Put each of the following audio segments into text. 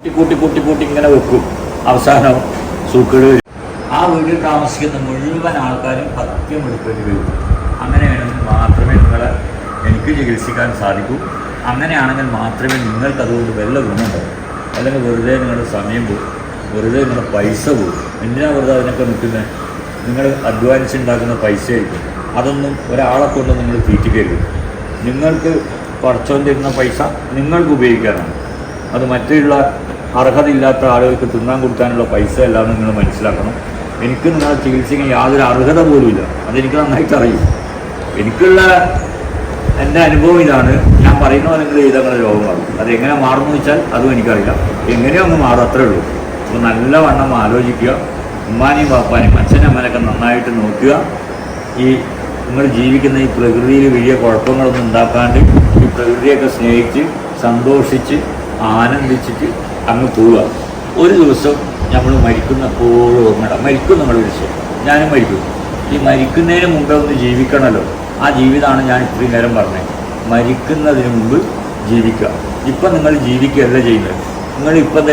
കൂട്ടി കൂട്ടി കൂട്ടി കൂട്ടി ഇങ്ങനെ വെക്കും. അവസാനം സൂക്കേട് വരും. ആ വീട്ടിൽ താമസിക്കുന്ന മുഴുവൻ ആൾക്കാരും പത്യം എടുക്കേണ്ടി വരും. അങ്ങനെയാണെങ്കിൽ മാത്രമേ നിങ്ങളെ എനിക്ക് ചികിത്സിക്കാൻ സാധിക്കൂ. അങ്ങനെയാണെങ്കിൽ മാത്രമേ നിങ്ങൾക്ക് അതുകൊണ്ട് വല്ല ഗുണമുണ്ടാവും അല്ലെങ്കിൽ വെറുതെ നിങ്ങളുടെ സമയം പോകും വെറുതെ നിങ്ങളുടെ പൈസ പോകും എന്തിനാണ് വെറുതെ അതിനൊക്കെ നിൽക്കുന്നത് നിങ്ങൾ അഡ്വാൻസ് അധ്വാനിച്ചുണ്ടാക്കുന്ന പൈസയായിരിക്കും. അതൊന്നും ഒരാളെ കൊണ്ട് നിങ്ങൾ തീറ്റിക്കരുത്. നിങ്ങൾക്ക് പടച്ചോൻ പൈസ നിങ്ങൾക്ക് ഉപയോഗിക്കാനാണ്. അത് മറ്റുള്ള അർഹതയില്ലാത്ത ആളുകൾക്ക് തിന്നാൻ കൊടുക്കാനുള്ള പൈസ എല്ലാം നിങ്ങൾ മനസ്സിലാക്കണം. എനിക്ക് നിങ്ങളെ ചികിത്സയ്ക്ക് യാതൊരു അർഹത പോലുമില്ല അതെനിക്ക് നന്നായിട്ട് അറിയും. എനിക്കുള്ള എന്റെ അനുഭവം ഇതാണ്. ഞാൻ പറയുന്ന പോലെ നിങ്ങൾ ചെയ്തങ്ങനെ രോഗം മാറും അത് എങ്ങനെ മാറുമെന്ന് വെച്ചാൽ അതും എനിക്കറിയില്ല. എങ്ങനെയോ അങ്ങ് മാറും അത്രേ ഉള്ളൂ. അപ്പോൾ നല്ലവണ്ണം ആലോചിക്കുക. ഉമ്മാനെയും പാപ്പാനെയും അച്ഛനും അമ്മനൊക്കെ നന്നായിട്ട് നോക്കുക. ഈ നിങ്ങൾ ജീവിക്കുന്ന ഈ പ്രകൃതിയിൽ വലിയ കുഴപ്പങ്ങളൊന്നും ഉണ്ടാക്കാണ്ട് ഈ പ്രകൃതിയൊക്കെ സ്നേഹിച്ച് സന്തോഷിച്ച് ആനന്ദിച്ചിട്ട് അങ്ങ് പോവുക. ഒരു ദിവസം നമ്മൾ മരിക്കുന്നപ്പോഴും ഓർമ്മയുടെ മരിക്കും നമ്മൾ ഒരു ദിവസം. ഞാനും മരിക്കും. ഈ മരിക്കുന്നതിന് മുമ്പേ ഒന്ന് ജീവിക്കണമല്ലോ ആ ജീവിതമാണ് ഞാൻ ഇത്രയും നേരം പറഞ്ഞത്. മരിക്കുന്നതിന് മുമ്പ് ജീവിക്കുക. ഇപ്പം നിങ്ങൾ ജീവിക്കുകയല്ല ചെയ്യുന്നത്. നിങ്ങൾ ഇപ്പം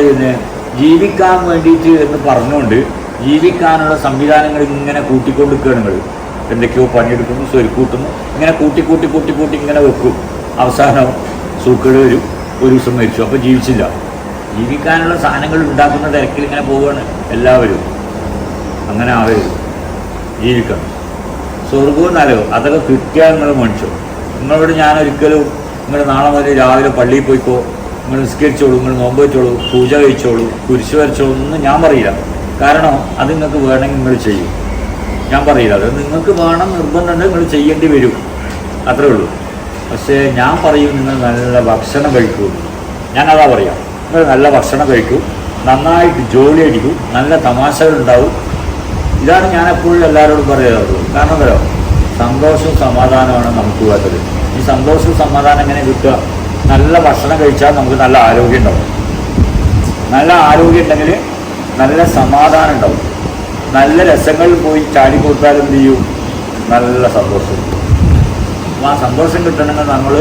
ജീവിക്കാൻ വേണ്ടിയിട്ട് എന്ന് പറഞ്ഞുകൊണ്ട് ജീവിക്കാനുള്ള സംവിധാനങ്ങൾ ഇങ്ങനെ കൂട്ടിക്കൊണ്ടിരിക്കുകയാണ് നിങ്ങൾ. എന്തൊക്കെയോ പണിയെടുക്കുന്നു സ്വരുക്കൂട്ടുന്നു. ഇങ്ങനെ കൂട്ടി കൂട്ടി കൂട്ടി കൂട്ടി ഇങ്ങനെ വെക്കും. അവസാനം സൂക്കേട് വരും. ഒരു ദിവസം മരിച്ചു. അപ്പോൾ ജീവിച്ചില്ല. ജീവിക്കാനുള്ള സാധനങ്ങൾ ഉണ്ടാക്കുന്ന തിരക്കിൽ ഇങ്ങനെ പോവുകയാണ് എല്ലാവരും. അങ്ങനെ ആവരുത് ജീവിക്കണം. സ്വർഗവും നല്ലോ അതൊക്കെ കിട്ടിയാൽ നിങ്ങൾ മേടിച്ചോ നിങ്ങളോട് ഞാൻ ഒരിക്കലും നിങ്ങൾ നാളെ മുതൽ രാവിലെ പള്ളിയിൽ പോയിക്കോ നിങ്ങൾ നിസ്കരിച്ചോളൂ നിങ്ങൾ നോമ്പ് വെച്ചോളൂ പൂജ കഴിച്ചോളൂ കുരിശ് വരച്ചോളൂ എന്നൊന്നും ഞാൻ പറയില്ല. കാരണം അത് നിങ്ങൾക്ക് വേണമെങ്കിൽ നിങ്ങൾ ചെയ്യും. ഞാൻ പറയില്ല. അത് നിങ്ങൾക്ക് വേണം നിർബന്ധമുണ്ട് നിങ്ങൾ ചെയ്യേണ്ടി വരും. അത്രേ ഉള്ളൂ. പക്ഷേ ഞാൻ പറയും നിങ്ങൾ നല്ല ഭക്ഷണം കഴിക്കൂ ഞാനതാ പറയാം. നിങ്ങൾ നല്ല ഭക്ഷണം കഴിക്കൂ നന്നായിട്ട് ജോലി അടിക്കൂ നല്ല തമാശകളുണ്ടാവും. ഇതാണ് ഞാൻ എപ്പോഴും എല്ലാവരോടും പറയാറുള്ളത്. കാരണം എന്താ സന്തോഷവും സമാധാനമാണ് നമുക്ക് വേണ്ടത്. ഈ സന്തോഷവും സമാധാനം എങ്ങനെ കിട്ടുക? നല്ല ഭക്ഷണം കഴിച്ചാൽ നമുക്ക് നല്ല ആരോഗ്യം ഉണ്ടാവും. നല്ല ആരോഗ്യം ഉണ്ടെങ്കിൽ നല്ല സമാധാനം ഉണ്ടാവും. നല്ല രസങ്ങളിൽ പോയി ചാടി കൊടുത്താൽ എന്ത് ചെയ്യും? നല്ല സന്തോഷം. ആ സന്തോഷം കിട്ടണമെങ്കിൽ നമ്മൾ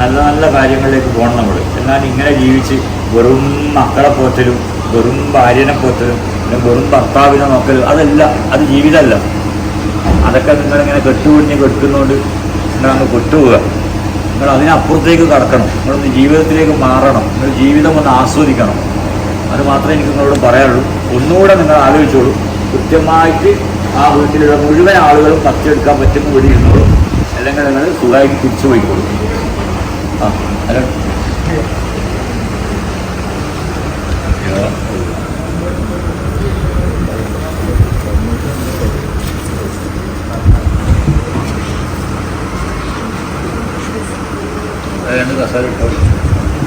നല്ല നല്ല കാര്യങ്ങളിലേക്ക് പോകണം നമ്മൾ. എന്നാൽ ഇങ്ങനെ ജീവിച്ച് വെറും മക്കളെ പോറ്റലും വെറും ഭാര്യനെ പോറ്റലും പിന്നെ വെറും ഭർത്താവിനെ നോക്കലും അതല്ല അത് ജീവിതമല്ല. അതൊക്കെ നിങ്ങളിങ്ങനെ കെട്ടുപിടിഞ്ഞ് കെട്ടുന്നതുകൊണ്ട് നിങ്ങളങ്ങ് കൊട്ടുപോവുക നിങ്ങൾ അതിനപ്പുറത്തേക്ക് കടക്കണം. നിങ്ങളൊന്ന് ജീവിതത്തിലേക്ക് മാറണം. നിങ്ങൾ ജീവിതം ഒന്ന് ആസ്വദിക്കണം. അത് മാത്രമേ എനിക്ക് നിങ്ങളോട് പറയാനുള്ളൂ. ഒന്നുകൂടെ നിങ്ങൾ ആലോചിച്ചോളൂ. കൃത്യമായിട്ട് ആ വീട്ടിലുള്ള മുഴുവൻ ആളുകളും കത്തിയെടുക്കാൻ പറ്റുന്ന വഴി ഇരുന്നോളൂ അല്ലെങ്കിൽ നിങ്ങൾ സുഖമായിട്ട് തിരിച്ചു പോയിക്കോളൂ. ആ Ayağını da sarıp koydum.